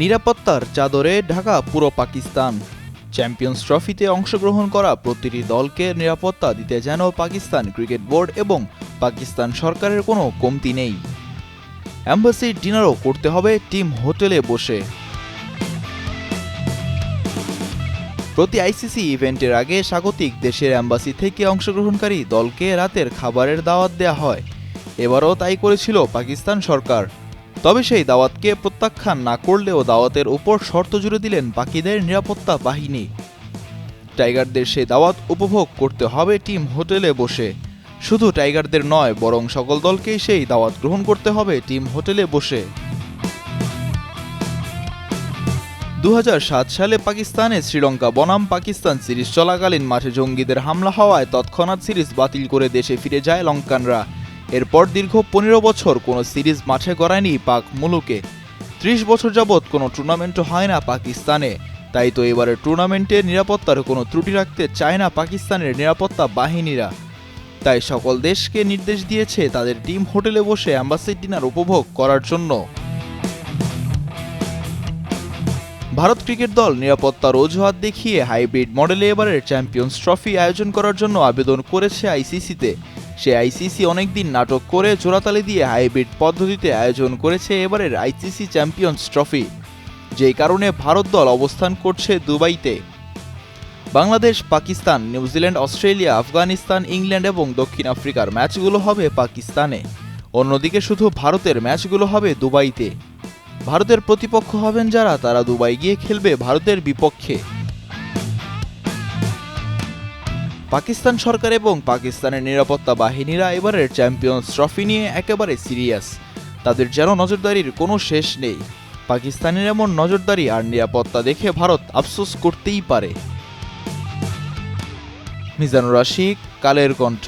নিরাপত্তার চাদরে ঢাকা, পুরো পাকিস্তান। চ্যাম্পিয়ন্স ট্রফিতে অংশগ্রহণ করা প্রতিটি দলকে নিরাপত্তা দিতে যেন পাকিস্তান ক্রিকেট বোর্ড এবং পাকিস্তান সরকারের কোনো কমতি নেই। অ্যাম্বাসির ডিনারও করতে হবে টিম হোটেলে বসে। প্রতি আইসিসি ইভেন্টের আগে স্বাগতিক দেশের অ্যাম্বাসি থেকে অংশগ্রহণকারী দলকে রাতের খাবারের দাওয়াত দেওয়া হয়। এবারও তাই করেছিল পাকিস্তান সরকার। তবে সেই দাওয়াতকে প্রত্যাখ্যান না করলেও দাওয়াতের উপর শর্ত জুড়ে দিলেন বাকিদের নিরাপত্তা বাহিনী। টাইগারদের সেই দাওয়াত উপভোগ করতে হবে টিম হোটেলে বসে। শুধু টাইগারদের নয়, বরং সকল দলকেই সেই দাওয়াত গ্রহণ করতে হবে টিম হোটেলে বসে। দু হাজার সাত সালে পাকিস্তানে শ্রীলঙ্কা বনাম পাকিস্তান সিরিজ চলাকালীন মাঠে জঙ্গিদের হামলা হওয়ায় তৎক্ষণাৎ সিরিজ বাতিল করে দেশে ফিরে যায় লঙ্কানরা। এরপর দীর্ঘ পনেরো বছর কোনো সিরিজ মাঠে গড়ায়নি পাক মুলুকে। ত্রিশ বছর যাবৎ কোনো টুর্নামেন্টও হয় না পাকিস্তানে। তাই তো এবারের টুর্নামেন্টে নিরাপত্তার কোনো ত্রুটি রাখতে চায় না পাকিস্তানের নিরাপত্তা বাহিনীরা। তাই সকল দেশকে নির্দেশ দিয়েছে তাদের টিম হোটেলে বসে অ্যাম্বাসি ডিনার উপভোগ করার জন্য। ভারত ক্রিকেট দল নিরাপত্তার অজুহাত দেখিয়ে হাইব্রিড মডেলে এবারের চ্যাম্পিয়ন্স ট্রফি আয়োজন করার জন্য আবেদন করেছে আইসিসিতে। সে আইসিসি অনেকদিন নাটক করে জোড়াতালি দিয়ে হাইব্রিড পদ্ধতিতে আয়োজন করেছে এবারের আইসিসি চ্যাম্পিয়ন্স ট্রফি। যেই কারণে ভারত দল অবস্থান করছে দুবাইতে। Bangladesh, Pakistan, New Zealand, Australia, Afghanistan, England এবং দক্ষিণ আফ্রিকার ম্যাচগুলো হবে পাকিস্তানে। অন্যদিকে শুধু ভারতের ম্যাচগুলো হবে দুবাইতে। ভারতের প্রতিপক্ষ হবেন যারা, তারা দুবাই গিয়ে খেলবে ভারতের বিপক্ষে। পাকিস্তান সরকার এবং পাকিস্তানের নিরাপত্তা বাহিনীরা এবারের চ্যাম্পিয়ন্স ট্রফি নিয়ে একেবারে সিরিয়াস। তাদের যেন নজরদারির কোনো শেষ নেই। পাকিস্তানের এমন নজরদারি আর নিরাপত্তা দেখে ভারত আফসোস করতেই পারে। মিজানুর রাশিক, কালের কণ্ঠ।